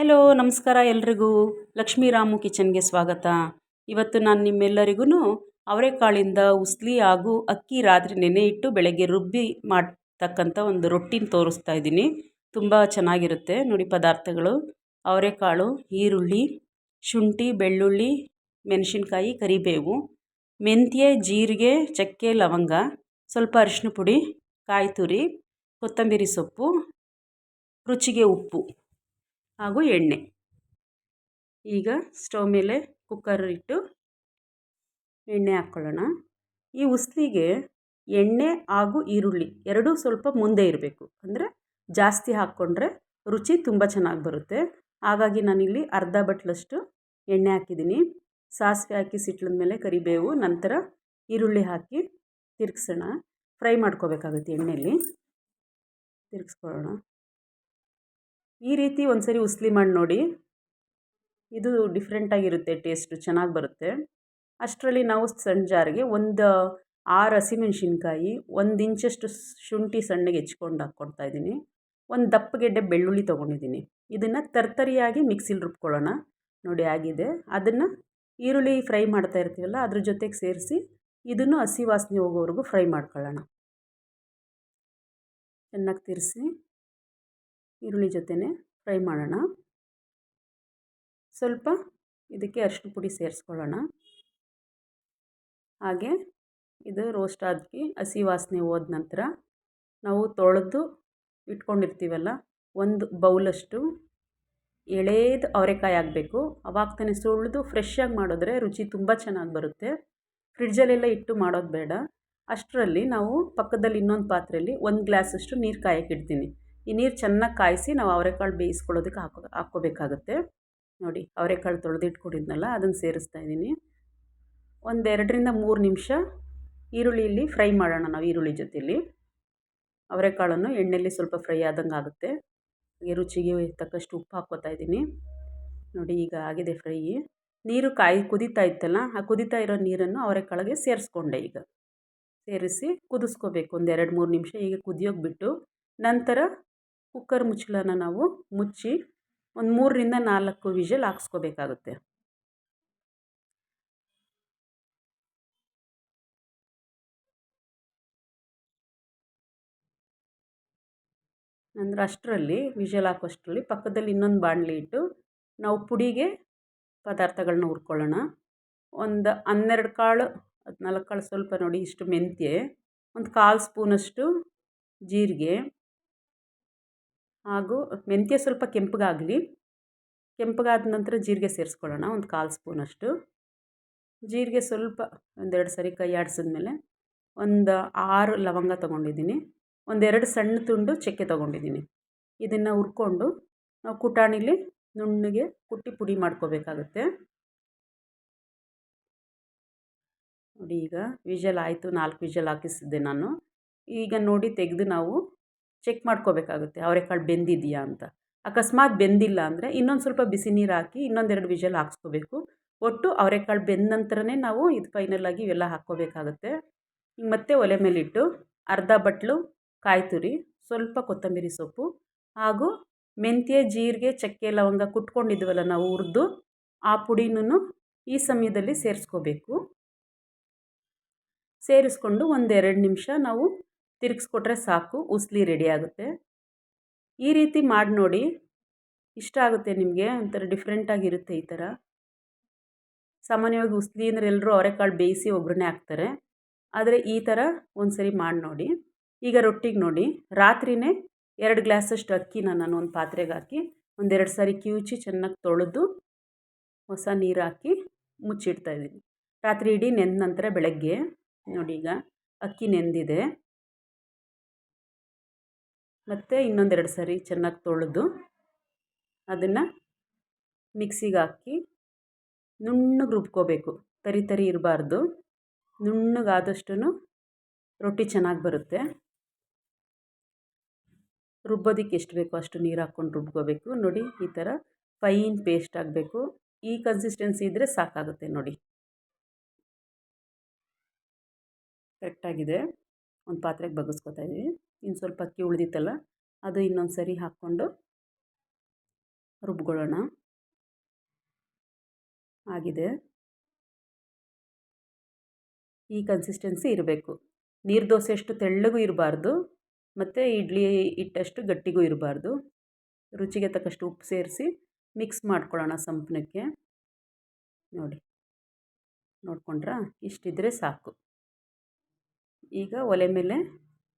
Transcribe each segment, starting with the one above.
Hello, ನಮಸ್ಕಾರ ಎಲ್ರಿಗೂ. ಲಕ್ಷ್ಮೀರಾಮು ಕಿಚನ್ಗೆ ಸ್ವಾಗತ. ಇವತ್ತು ನಾನು ನಿಮ್ಮೆಲ್ಲರಿಗೂ ಅವರೆಕಾಳಿಂದ ಉಸ್ಲಿ ಹಾಗೂ ಅಕ್ಕಿ ರಾತ್ರಿ ನೆನೆ ಇಟ್ಟು ಬೆಳಗ್ಗೆ ರುಬ್ಬಿ ಮಾಡ್ತಕ್ಕಂಥ ಒಂದು ರೊಟ್ಟಿನ ತೋರಿಸ್ತಾ ಇದ್ದೀನಿ. ತುಂಬ ಚೆನ್ನಾಗಿರುತ್ತೆ. ನೋಡಿ ಪದಾರ್ಥಗಳು. ಅವರೆಕಾಳು ಈರುಳ್ಳಿ, ಶುಂಠಿ, ಬೆಳ್ಳುಳ್ಳಿ, ಮೆಣಸಿನ್ಕಾಯಿ, ಕರಿಬೇವು, ಮೆಂತ್ಯ, ಜೀರಿಗೆ, ಚಕ್ಕೆ, ಲವಂಗ, ಸ್ವಲ್ಪ ಅರಿಶಿನ ಪುಡಿ ಕಾಯಿ ತುರಿ ಕೊತ್ತಂಬರಿ ಸೊಪ್ಪು, ರುಚಿಗೆ ಉಪ್ಪು. ಹಾಗೂ ಎಣ್ಣೆ. ಈಗ ಸ್ಟವ್ ಮೇಲೆ ಕುಕ್ಕರ್ ಇಟ್ಟು ಎಣ್ಣೆ ಹಾಕ್ಕೊಳ್ಳೋಣ. ಈ ಉಸ್ಲಿಗೆ ಎಣ್ಣೆ ಹಾಗೂ ಈರುಳ್ಳಿ ಎರಡೂ ಸ್ವಲ್ಪ ಮುಂದೆ ಇರಬೇಕು. ಅಂದರೆ ಜಾಸ್ತಿ ಹಾಕ್ಕೊಂಡ್ರೆ ರುಚಿ ತುಂಬ ಚೆನ್ನಾಗಿ ಬರುತ್ತೆ. ಹಾಗಾಗಿ ನಾನಿಲ್ಲಿ ಅರ್ಧ ಬಟ್ಲಷ್ಟು ಎಣ್ಣೆ ಹಾಕಿದ್ದೀನಿ. ಸಾಸಿವೆ ಹಾಕಿ ಸಿಟ್ಲದ ಮೇಲೆ ಕರಿಬೇವು, ನಂತರ ಈರುಳ್ಳಿ ಹಾಕಿ ತಿರ್ಗ್ಸೋಣ. ಫ್ರೈ ಮಾಡ್ಕೋಬೇಕಾಗುತ್ತೆ ಎಣ್ಣೆಯಲ್ಲಿ ತಿರ್ಗಿಸ್ಕೊಳ್ಳೋಣ. ಈ ರೀತಿ ಒಂದು ಸರಿ ಉಸ್ಲಿ ಮಾಡಿ ನೋಡಿ. ಇದು ಡಿಫ್ರೆಂಟಾಗಿರುತ್ತೆ ಟೇಸ್ಟು ಚೆನ್ನಾಗಿ ಬರುತ್ತೆ. ಅಷ್ಟರಲ್ಲಿ ನಾವು ಸಣ್ಣ ಜಾರಿಗೆ ಒಂದು ಆರು ಹಸಿಮೆಣ್ಸಿನ್ಕಾಯಿ, ಒಂದು ಇಂಚಷ್ಟು ಶುಂಠಿ ಸಣ್ಣಗೆ ಹೆಚ್ಕೊಂಡು ಹಾಕ್ಕೊಳ್ತಾ ಇದ್ದೀನಿ. ಒಂದು ದಪ್ಪಗೆಡ್ಡೆ ಬೆಳ್ಳುಳ್ಳಿ ತೊಗೊಂಡಿದ್ದೀನಿ. ಇದನ್ನು ತರ್ತರಿಯಾಗಿ ಮಿಕ್ಸಿಲಿ ರುಬ್ಕೊಳ್ಳೋಣ. ನೋಡಿ ಆಗಿದೆ. ಅದನ್ನು ಈರುಳ್ಳಿ ಫ್ರೈ ಮಾಡ್ತಾ ಇರ್ತೀವಲ್ಲ, ಅದ್ರ ಜೊತೆಗೆ ಸೇರಿಸಿ ಇದನ್ನು ಹಸಿ ವಾಸನೆ ಹೋಗೋವರೆಗೂ ಫ್ರೈ ಮಾಡ್ಕೊಳ್ಳೋಣ. ಚೆನ್ನಾಗಿ ತಿರ್ಸಿ. ಈರುಳ್ಳಿ ಜೊತೆನೆ ಫ್ರೈ ಮಾಡೋಣ. ಸ್ವಲ್ಪ ಇದಕ್ಕೆ ಅರಿಶಿನ ಪುಡಿ ಸೇರಿಸ್ಕೊಳ್ಳೋಣ. ಹಾಗೆ ಇದು ರೋಸ್ಟ್ ಆಗಿ ಹಸಿ ವಾಸನೆ ಹೋದ ನಂತರ ನಾವು ತೊಳೆದು ಇಟ್ಕೊಂಡಿರ್ತೀವಲ್ಲ ಒಂದು ಬೌಲಷ್ಟು ಎಳೇದು ಅವರೆಕಾಯಿ ಆಗಬೇಕು ಅವಾಗ ತಾನೇ ಸುಳಿದು ಫ್ರೆಶ್ಶಾಗಿ ಮಾಡಿದ್ರೆ ರುಚಿ ತುಂಬ ಚೆನ್ನಾಗಿ ಬರುತ್ತೆ. ಫ್ರಿಡ್ಜಲ್ಲೆಲ್ಲ ಇಟ್ಟು ಮಾಡೋದು ಬೇಡ. ಅಷ್ಟರಲ್ಲಿ ನಾವು ಪಕ್ಕದಲ್ಲಿ ಇನ್ನೊಂದು ಪಾತ್ರೆಯಲ್ಲಿ ಒಂದು ಗ್ಲಾಸಷ್ಟು ನೀರು ಕಾಯಕ್ಕೆ ಇಡ್ತೀನಿ. ಈ ನೀರು ಚೆನ್ನಾಗಿ ಕಾಯಿಸಿ ನಾವು ಅವರೆಕಾಳು ಬೇಯಿಸ್ಕೊಳ್ಳೋದಕ್ಕೆ ಹಾಕೋ, ಹಾಕ್ಕೋಬೇಕಾಗತ್ತೆ. ನೋಡಿ, ಅವರೆಕಾಳು ತೊಳೆದಿಟ್ಕೊಂಡಿದ್ನಲ್ಲ ಅದನ್ನು ಸೇರಿಸ್ತಾ ಇದ್ದೀನಿ. ಒಂದೆರಡರಿಂದ ಮೂರು ನಿಮಿಷ ಈರುಳ್ಳಿಯಲ್ಲಿ ಫ್ರೈ ಮಾಡೋಣ ನಾವು ಈರುಳ್ಳಿ ಜೊತೆಯಲ್ಲಿ ಅವರೆಕಾಳನ್ನು ಎಣ್ಣೆಯಲ್ಲಿ ಸ್ವಲ್ಪ ಫ್ರೈ ಆದಂಗೆ ಆಗುತ್ತೆ. ಹಾಗೆ ರುಚಿಗೆ ತಕ್ಕಷ್ಟು ಉಪ್ಪು ಹಾಕ್ಕೋತಾ ಇದ್ದೀನಿ. ನೋಡಿ, ಈಗ ಆಗಿದೆ ಫ್ರೈ. ನೀರು ಕಾಯಿ, ಕುದೀತಾ ಇತ್ತಲ್ಲ, ಆ ಕುದೀತಾ ಇರೋ ನೀರನ್ನು ಅವರೆಕಾಳಿಗೆ ಸೇರಿಸ್ಕೊಂಡೆ ಈಗ. ಸೇರಿಸಿ ಕುದಿಸ್ಕೋಬೇಕು ಒಂದು ಎರಡು ಮೂರು ನಿಮಿಷ ಈಗ ಕುದಿಯೋಕೆ ಬಿಟ್ಟು ನಂತರ ಕುಕ್ಕರ್ ಮುಚ್ಚಳನ ನಾವು ಮುಚ್ಚಿ ಒಂದು ಮೂರರಿಂದ ನಾಲ್ಕು ವಿಷಲ್ ಹಾಕ್ಸ್ಕೋಬೇಕಾಗುತ್ತೆ. ನಂತರ ಅಷ್ಟರಲ್ಲಿ ವಿಷಲ್ ಹಾಕೋಷ್ಟರಲ್ಲಿ ಪಕ್ಕದಲ್ಲಿ ಇನ್ನೊಂದು ಬಾಣಲಿ ಇಟ್ಟು ನಾವು ಪುಡಿಗೆ ಪದಾರ್ಥಗಳನ್ನ ಹುರ್ಕೊಳ್ಳೋಣ. ಒಂದು ಹನ್ನೆರಡು ಕಾಳು, ಹದಿನಾಲ್ಕು ಕಾಳು ಸ್ವಲ್ಪ ನೋಡಿ ಇಷ್ಟು ಮೆಂತ್ಯೆ, ಒಂದು ಕಾಲು ಸ್ಪೂನಷ್ಟು ಜೀರಿಗೆ ಹಾಗೂ ಮೆಂತ್ಯ ಸ್ವಲ್ಪ ಕೆಂಪಗಾಗಲಿ. ಕೆಂಪಗಾದ ನಂತರ ಜೀರಿಗೆ ಸೇರಿಸ್ಕೊಳ್ಳೋಣ, ಒಂದು ಕಾಲು ಸ್ಪೂನಷ್ಟು ಜೀರಿಗೆ ಸ್ವಲ್ಪ ಒಂದೆರಡು ಸರಿ ಕೈ ಆಡಿಸಿದ್ಮೇಲೆ ಒಂದು ಆರು ಲವಂಗ ತೊಗೊಂಡಿದ್ದೀನಿ. ಒಂದೆರಡು ಸಣ್ಣ ತುಂಡು ಚಕ್ಕೆ ತೊಗೊಂಡಿದ್ದೀನಿ. ಇದನ್ನು ಹುರ್ಕೊಂಡು ನಾವು ಕುಟಾಣಿಲಿ ನುಣ್ಣಗೆ ಕುಟ್ಟಿ ಪುಡಿ ಮಾಡ್ಕೋಬೇಕಾಗುತ್ತೆ. ನೋಡಿ ಈಗ ವಿಷಲ್ ಆಯಿತು, ನಾಲ್ಕು ವಿಷಲ್ ಹಾಕಿಸಿದ್ದೆ ನಾನು. ಈಗ ನೋಡಿ ತೆಗೆದು ನಾವು ಚೆಕ್ ಮಾಡ್ಕೋಬೇಕಾಗುತ್ತೆ ಅವರೆಕಾಳು ಬೆಂದಿದೆಯಾ ಅಂತ. ಅಕಸ್ಮಾತ್ ಬೆಂದಿಲ್ಲ ಅಂದರೆ ಇನ್ನೊಂದು ಸ್ವಲ್ಪ ಬಿಸಿ ನೀರು ಹಾಕಿ ಇನ್ನೊಂದೆರಡು ವಿಷಲ್ ಹಾಕ್ಸ್ಕೋಬೇಕು. ಒಟ್ಟು ಅವರೆಕಾಳು ಬೆಂದ ನಂತರನೇ ನಾವು ಇದು ಫೈನಲಾಗಿ ಇವೆಲ್ಲ ಹಾಕ್ಕೋಬೇಕಾಗುತ್ತೆ. ಮತ್ತೆ ಒಲೆ ಮೇಲಿಟ್ಟು ಅರ್ಧ ಬಟ್ಲು ಕಾಯಿ ತುರಿ, ಸ್ವಲ್ಪ ಕೊತ್ತಂಬರಿ ಸೊಪ್ಪು ಹಾಗೂ ಮೆಂತ್ಯ, ಜೀರಿಗೆ, ಚಕ್ಕೆ, ಲವಂಗ ಕುಟ್ಕೊಂಡಿದ್ವಲ್ಲ ನಾವು ಹುರಿದು ಆ ಪುಡಿನೂ ಈ ಸಮಯದಲ್ಲಿ ಸೇರಿಸ್ಕೋಬೇಕು. ಸೇರಿಸ್ಕೊಂಡು ಒಂದೆರಡು ನಿಮಿಷ ನಾವು ತಿರುಗಿಸ್ಕೊಟ್ರೆ ಸಾಕು, ಉಸ್ಲಿ ರೆಡಿ ಆಗುತ್ತೆ. ಈ ರೀತಿ ಮಾಡಿ ನೋಡಿ, ಇಷ್ಟ ಆಗುತ್ತೆ ನಿಮಗೆ, ಒಂಥರ ಡಿಫ್ರೆಂಟಾಗಿರುತ್ತೆ ಈ ಥರ. ಸಾಮಾನ್ಯವಾಗಿ ಉಸ್ಲಿ ಅಂದರೆ ಎಲ್ಲರೂ ಅವರೆಕಾಳು ಬೇಯಿಸಿ ಒಗ್ಗರಣೆ ಹಾಕ್ತಾರೆ. ಆದರೆ ಈ ಥರ ಒಂದು ಸರಿ ಮಾಡಿ ನೋಡಿ. ಈಗ ರೊಟ್ಟಿಗೆ ನೋಡಿ, ರಾತ್ರಿನೇ ಎರಡು ಗ್ಲಾಸಷ್ಟು ಅಕ್ಕಿನ ನಾನು ಒಂದು ಪಾತ್ರೆಗೆ ಹಾಕಿ, ಒಂದೆರಡು ಸಾರಿ ಕಿವುಚಿ ಚೆನ್ನಾಗಿ ತೊಳೆದು, ಹೊಸ ನೀರು ಹಾಕಿ ಮುಚ್ಚಿಡ್ತಾಯಿದ್ದೀನಿ ರಾತ್ರಿ ಇಡೀ ನೆಂದ ನಂತರ ಬೆಳಗ್ಗೆ, ನೋಡಿ ಈಗ ಅಕ್ಕಿ ನೆಂದಿದೆ. ಮತ್ತು ಇನ್ನೊಂದೆರಡು ಸರಿ ಚೆನ್ನಾಗಿ ತೊಳೆದು ಅದನ್ನು ಮಿಕ್ಸಿಗೆ ಹಾಕಿ ನುಣ್ಣಗೆ ರುಬ್ಕೋಬೇಕು. ತರಿ ತರಿ ಇರಬಾರ್ದು. ನುಣ್ಣಗಾದಷ್ಟು ರೊಟ್ಟಿ ಚೆನ್ನಾಗಿ ಬರುತ್ತೆ. ರುಬ್ಬೋದಕ್ಕೆ ಎಷ್ಟು ಬೇಕೋ ಅಷ್ಟು ನೀರು ಹಾಕ್ಕೊಂಡು ರುಬ್ಕೋಬೇಕು. ನೋಡಿ ಈ ಥರ ಫೈನ್ ಪೇಸ್ಟ್ ಆಗಬೇಕು. ಈ ಕನ್ಸಿಸ್ಟೆನ್ಸಿ ಇದ್ದರೆ ಸಾಕಾಗುತ್ತೆ ನೋಡಿ. ಕರೆಕ್ಟಾಗಿದೆ ಒಂದು ಪಾತ್ರೆಗೆ ಬಗ್ಗಿಸ್ಕೊತಾ ಇದ್ದೀವಿ ಇನ್ನು ಸ್ವಲ್ಪ ಅಕ್ಕಿ ಉಳಿದಿತ್ತಲ್ಲ, ಅದು ಇನ್ನೊಂದು ಸರಿ ಹಾಕ್ಕೊಂಡು ರುಬ್ಕೊಳ್ಳೋಣ. ಆಗಿದೆ. ಈ ಕನ್ಸಿಸ್ಟೆನ್ಸಿ ಇರಬೇಕು. ನೀರು ದೋಸೆ ಅಷ್ಟು ತೆಳ್ಳಗೂ ಇರಬಾರ್ದು, ಮತ್ತು ಇಡ್ಲಿ ಹಿಟ್ಟಷ್ಟು ಗಟ್ಟಿಗೂ ಇರಬಾರ್ದು. ರುಚಿಗೆ ತಕ್ಕಷ್ಟು ಉಪ್ಪು ಸೇರಿಸಿ ಮಿಕ್ಸ್ ಮಾಡ್ಕೊಳ್ಳೋಣ ಸಂಪಣಕ್ಕೆ ನೋಡಿ, ನೋಡ್ಕೊಂಡ್ರ? ಇಷ್ಟಿದ್ರೆ ಸಾಕು. ಈಗ ಒಲೆ ಮೇಲೆ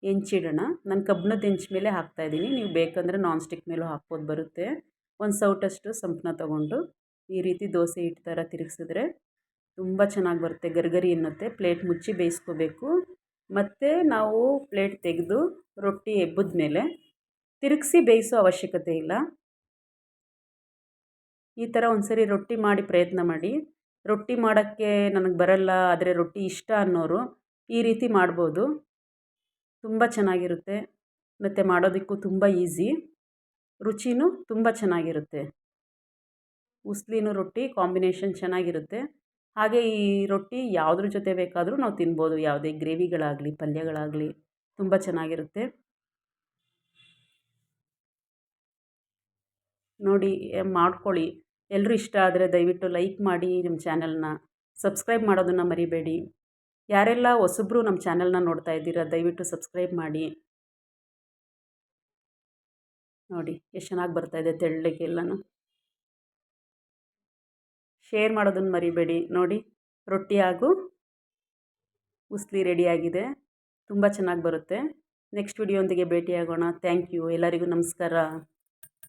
ಹೆಂಚಿಡೋಣ. ನಾನು ಕಬ್ಬಿಣದ ಹೆಂಚು ಮೇಲೆ ಹಾಕ್ತಾಯಿದ್ದೀನಿ ನೀವು ಬೇಕಂದರೆ ನಾನ್ ಸ್ಟಿಕ್ ಮೇಲೂ ಹಾಕ್ಬೋದು ಬರುತ್ತೆ. ಒಂದು ಸೌಟಷ್ಟು ಸಂಪನ್ನ ತೊಗೊಂಡು ಈ ರೀತಿ ದೋಸೆ ಹಿಟ್ಟು ಥರ ತಿರುಗಿಸಿದ್ರೆ ತುಂಬ ಚೆನ್ನಾಗಿ ಬರುತ್ತೆ. ಗರ್ಗರಿ ಎನ್ನುತ್ತೆ. ಪ್ಲೇಟ್ ಮುಚ್ಚಿ ಬೇಯಿಸ್ಕೋಬೇಕು. ಮತ್ತು ನಾವು ಪ್ಲೇಟ್ ತೆಗೆದು ರೊಟ್ಟಿ ಎಬ್ಬದ ಮೇಲೆ ತಿರುಗಿಸಿ ಬೇಯಿಸೋ ಅವಶ್ಯಕತೆ ಇಲ್ಲ. ಈ ಥರ ಒಂದು ಸರಿ ರೊಟ್ಟಿ ಮಾಡಿ ಪ್ರಯತ್ನ ಮಾಡಿ. ರೊಟ್ಟಿ ಮಾಡೋಕ್ಕೆ ನನಗೆ ಬರಲ್ಲ, ಆದರೆ ರೊಟ್ಟಿ ಇಷ್ಟ ಅನ್ನೋರು ಈ ರೀತಿ ಮಾಡ್ಬೋದು. ತುಂಬ ಚೆನ್ನಾಗಿರುತ್ತೆ. ಮತ್ತು ಮಾಡೋದಕ್ಕೂ ತುಂಬ ಈಸಿ. ರುಚಿನೂ ತುಂಬ ಚೆನ್ನಾಗಿರುತ್ತೆ. ಉಸ್ಲಿನೂ ರೊಟ್ಟಿ ಕಾಂಬಿನೇಷನ್ ಚೆನ್ನಾಗಿರುತ್ತೆ. ಹಾಗೆ ಈ ರೊಟ್ಟಿ ಯಾವುದ್ರ ಜೊತೆ ಬೇಕಾದರೂ ನಾವು ತಿನ್ಬೋದು. ಯಾವುದೇ ಗ್ರೇವಿಗಳಾಗಲಿ, ಪಲ್ಯಗಳಾಗಲಿ ತುಂಬ ಚೆನ್ನಾಗಿರುತ್ತೆ. ನೋಡಿ ಮಾಡ್ಕೊಳ್ಳಿ. ಎಲ್ಲರೂ ಇಷ್ಟ ಆದರೆ ದಯವಿಟ್ಟು ಲೈಕ್ ಮಾಡಿ ನಿಮ್ಮ ಚಾನಲ್ನ. ಸಬ್ಸ್ಕ್ರೈಬ್ ಮಾಡೋದನ್ನು ಮರಿಬೇಡಿ. ಯಾರೆಲ್ಲ ಹೊಸಬ್ರು ನಮ್ಮ ಚಾನೆಲ್ನ ನೋಡ್ತಾ ಇದ್ದೀರಾ, ದಯವಿಟ್ಟು ಸಬ್ಸ್ಕ್ರೈಬ್ ಮಾಡಿ. ನೋಡಿ, ಎಷ್ಟು ಚೆನ್ನಾಗಿ ಬರ್ತಾಯಿದೆ ತೆಳ್ಳಗೆ ಎಲ್ಲನೂ. ಶೇರ್ ಮಾಡೋದನ್ನು ಮರಿಬೇಡಿ. ನೋಡಿ, ರೊಟ್ಟಿ ಹಾಗೂ ಉಸ್ಲಿ ರೆಡಿಯಾಗಿದೆ ತುಂಬ ಚೆನ್ನಾಗಿ ಬರುತ್ತೆ. ನೆಕ್ಸ್ಟ್ ವಿಡಿಯೋಂದಿಗೆ ಭೇಟಿಯಾಗೋಣ. Thank you. ಎಲ್ಲರಿಗೂ ನಮಸ್ಕಾರ.